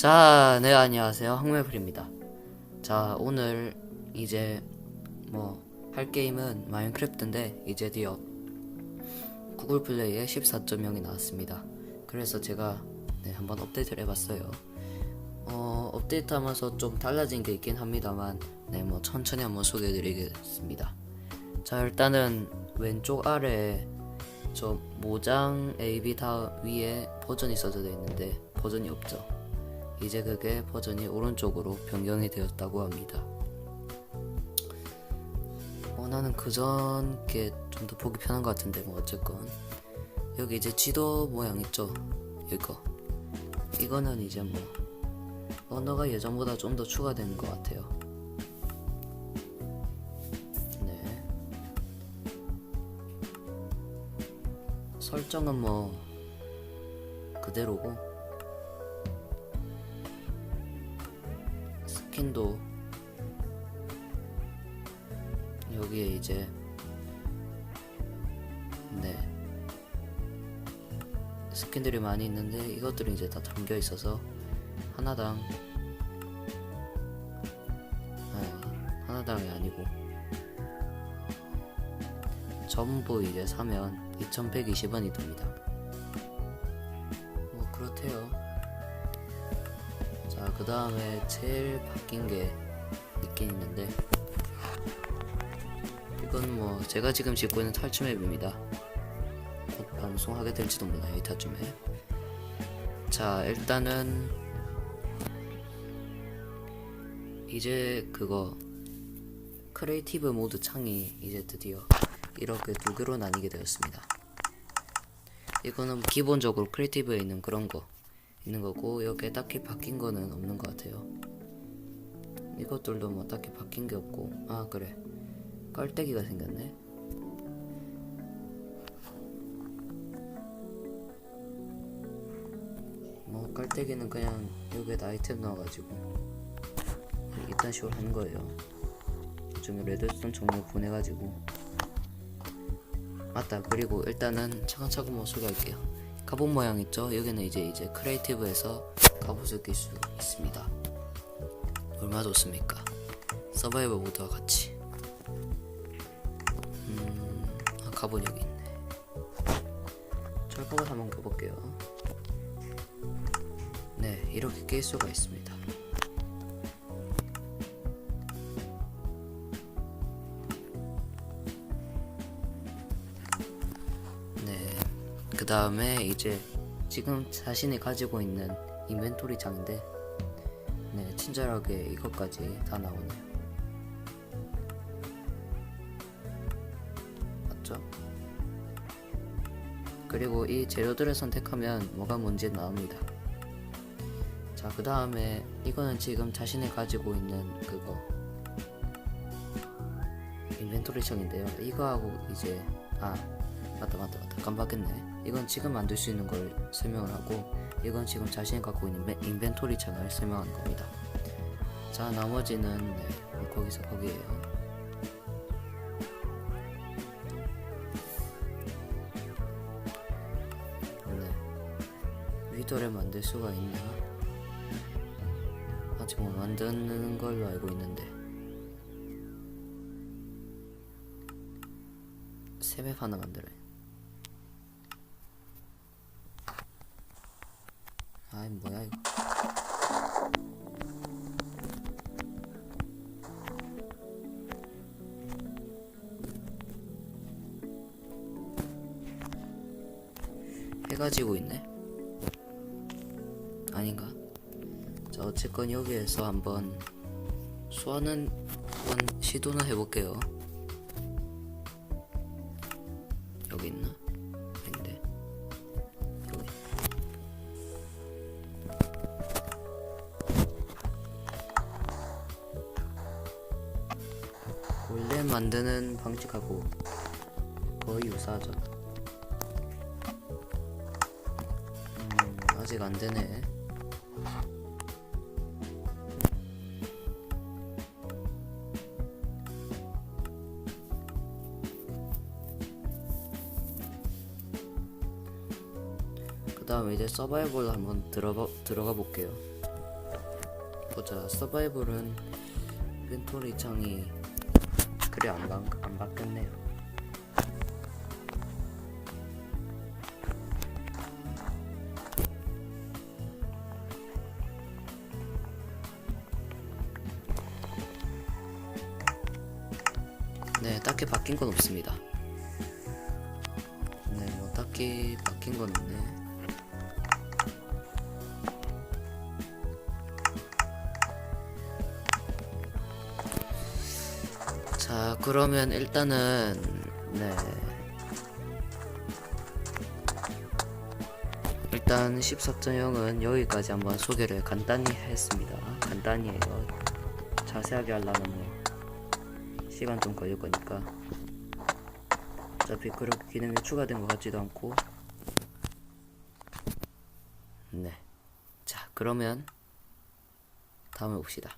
자, 네, 안녕하세요. 황매풀입니다. 자, 오늘 이제 뭐 할 게임은 마인크래프트인데 이제 드디어 구글 플레이에 14.0이 나왔습니다. 그래서 제가 네, 한번 업데이트를 해봤어요. 어, 업데이트 하면서 좀 달라진 게 있긴 합니다만, 네, 뭐 천천히 한번 소개해드리겠습니다. 자, 일단은 왼쪽 아래에 저 모장 AB 다 위에 버전이 써져 있는데 버전이 없죠. 이제 그게 버전이 오른쪽으로 변경이 되었다고 합니다. 어, 나는 그전 게 좀 더 보기 편한 것 같은데 뭐 어쨌건. 여기 이제 지도 모양 있죠? 이거. 이거는 이제 뭐 언어가 예전보다 좀 더 추가된 것 같아요. 네. 설정은 뭐 그대로고 스킨도 여기에 이제 네. 스킨들이 많이 있는데 이것들은 이제 다 담겨 있어서 하나당 아, 하나당이 아니고 전부 이제 사면 2120원이 듭니다. 뭐 그렇대요. 자 그 다음에 제일 바뀐 게 있긴 있는데 이건 뭐 제가 지금 짓고 있는 탈춤 앱입니다. 곧 방송하게 될지도 몰라요 이 탈춤 앱. 자 일단은 이제 그거 크리에이티브 모드 창이 이제 드디어 이렇게 두 개로 나뉘게 되었습니다. 이거는 기본적으로 크리에이티브에 있는 그런 거 있는 거고 여기에 딱히 바뀐 거는 없는 것 같아요. 이것들도 뭐 딱히 바뀐 게 없고 아 그래 깔때기가 생겼네. 뭐 깔때기는 그냥 여기에다 아이템 넣어가지고 이딴 식으로 하는 거예요. 좀 레드스톤 종류 보내가지고 맞다 그리고 일단은 차근차근 뭐 소개할게요. 갑옷 모양 있죠? 여기는 이제 이제 크리에이티브에서 갑옷을 낄 수 있습니다. 얼마 좋습니까? 서바이벌 모드와 같이. 음, 아, 갑옷 여기 있네. 철갑옷 한번 껴볼게요. 네, 이렇게 낄 수가 있습니다. 그 다음에 이제 지금 자신이 가지고 있는 인벤토리 장인데, 네, 친절하게 이것까지 다 나오네요. 맞죠? 그리고 이 재료들을 선택하면 뭐가 뭔지 나옵니다. 자, 그 다음에 이거는 지금 자신이 가지고 있는 그거 인벤토리 창인데요. 이거하고 이제 아 맞다 맞다 맞다 깜빡했네. 이건 지금 만들 수 있는 걸 설명을 하고 이건 지금 자신이 갖고 있는 인벤- 인벤토리 창을 설명하는 겁니다. 자, 나머지는 네, 뭐 거기서 거기에요. 네. 위도를 만들 수가 있나? 아직 뭐 만드는 걸로 알고 있는데 세맵 하나 만들어요. 아이 뭐야 이거? 해가 지고 있네. 아닌가? 자 어쨌건 여기에서 한번 소환은 한번 시도는 해볼게요. 여기 있나? 만드는 방식하고 거의 유사하죠. 음, 아직 안 되네. 그 다음에 이제 서바이벌 한번 들어가, 들어가 볼게요. 보자. 서바이벌은 인벤토리 창이 그래 안, 바, 안 바뀌었네요. 네, 딱히 바뀐 건 없습니다. 네, 뭐 딱히 바뀐 건 없네. 그러면 일단은 네. 일단 14.0은 여기까지 한번 소개를 간단히 했습니다. 간단히 해요. 자세하게 하려면 뭐 시간 좀 걸릴 거니까. 어차피 그런 기능이 추가된 것 같지도 않고. 네. 자, 그러면 다음에 봅시다.